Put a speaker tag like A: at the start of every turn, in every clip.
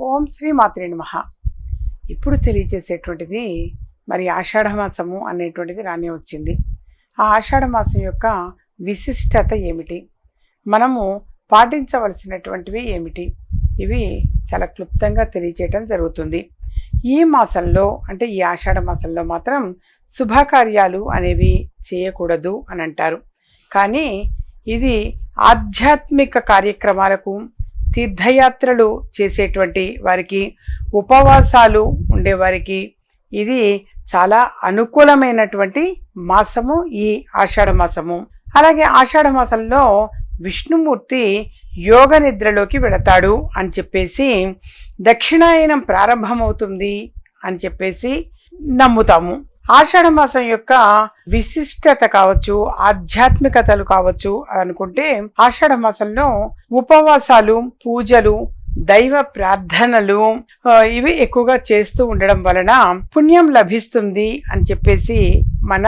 A: ఓం శ్రీ మాత్రే నమ. ఇప్పుడు తెలియజేసేటువంటిది మరి ఆషాఢ మాసము అనేటువంటిది రానే వచ్చింది. ఆ ఆషాఢ మాసం యొక్క విశిష్టత ఏమిటి? మనము పాటించవలసినటువంటివి ఏమిటి? ఇవి చాలా క్లుప్తంగా తెలియచేయటం జరుగుతుంది. ఈ మాసంలో అంటే ఈ ఆషాఢ మాసంలో మాత్రం శుభకార్యాలు అనేవి చేయకూడదు అని అంటారు. కానీ ఇది ఆధ్యాత్మిక కార్యక్రమాలకు తీర్థయాత్రలు చేసేటువంటి వారికి ఉపవాసాలు ఉండేవారికి ఇది చాలా అనుకూలమైనటువంటి మాసము ఈ ఆషాఢ మాసము. అలాగే ఆషాఢ మాసంలో విష్ణుమూర్తి యోగ నిద్రలోకి వెళతాడు అని చెప్పేసి దక్షిణాయనం ప్రారంభమవుతుంది అని చెప్పేసి నమ్ముతాము. ఆషాఢ మాసం యొక్క విశిష్టత కావచ్చు ఆధ్యాత్మికతలు కావచ్చు అనుకుంటే ఆషాఢ మాసంలో ఉపవాసాలు పూజలు దైవ ప్రార్థనలు ఇవి ఎక్కువగా చేస్తూ ఉండడం వలన పుణ్యం లభిస్తుంది అని చెప్పేసి మన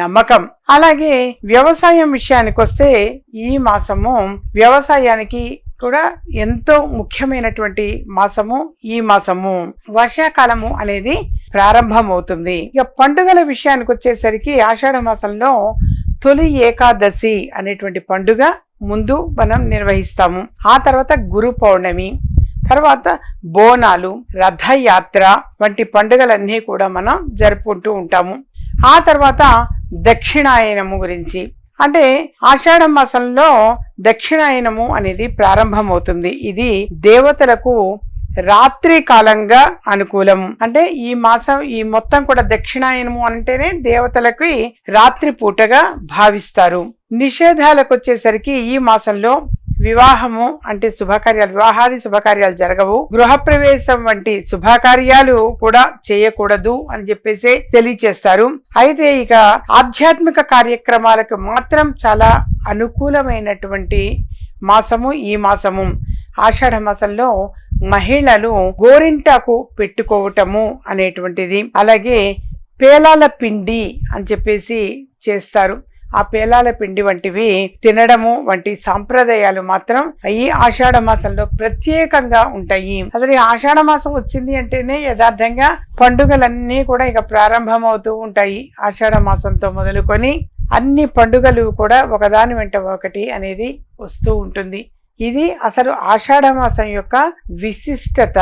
A: నమ్మకం. అలాగే వ్యవసాయం విషయానికి వస్తే ఈ మాసము వ్యవసాయానికి కూడా ఎంతో ముఖ్యమైనటువంటి మాసము ఈ మాసము. వర్షాకాలము అనేది ప్రారంభమవుతుంది. ఇక పండుగల విషయానికి వచ్చేసరికి ఆషాఢ మాసంలో తొలి ఏకాదశి అనేటువంటి పండుగ ముందు మనం నిర్వహిస్తాము. ఆ తర్వాత గురు పౌర్ణమి తర్వాత బోనాలు రథయాత్ర వంటి పండుగలన్నీ కూడా మనం జరుపుకుంటూ ఉంటాము. ఆ తర్వాత దక్షిణాయనము గురించి. అంటే ఆషాఢ మాసంలో దక్షిణాయనము అనేది ప్రారంభమవుతుంది. ఇది దేవతలకు రాత్రి కాలంగా అనుకూలం. అంటే ఈ మాసం ఈ మొత్తం కూడా దక్షిణాయనము అంటేనే దేవతలకి రాత్రి పూటగా భావిస్తారు. నిషేధాలకు వచ్చేసరికి ఈ మాసంలో వివాహము అంటే శుభకార్యాలు వివాహాది శుభకార్యాలు జరగవు. గృహప్రవేశం వంటి శుభకార్యాలు కూడా చేయకూడదు అని చెప్పేసి తెలియచేస్తారు. అయితే ఇక ఆధ్యాత్మిక కార్యక్రమాలకు మాత్రం చాలా అనుకూలమైనటువంటి మాసము ఈ మాసము. ఆషాఢ మాసంలో మహిళలు గోరింటాకు పెట్టుకోవటము అనేటువంటిది. అలాగే పేలాల పిండి అని చెప్పేసి చేస్తారు. ఆ పేలాల పిండి వంటివి తినడము వంటి సాంప్రదాయాలు మాత్రం ఈ ఆషాఢ మాసంలో ప్రత్యేకంగా ఉంటాయి. అసలు ఈ ఆషాఢ మాసం వచ్చింది అంటేనే యథార్థంగా పండుగలన్నీ కూడా ఇక ప్రారంభమవుతూ ఉంటాయి ఆషాఢ మాసంతో మొదలుకొని అన్ని పండుగలు కూడా ఒకదాని వెంట ఒకటి అనేది వస్తూ ఉంటుంది. ఇది అసలు ఆషాఢమాసం యొక్క విశిష్టత.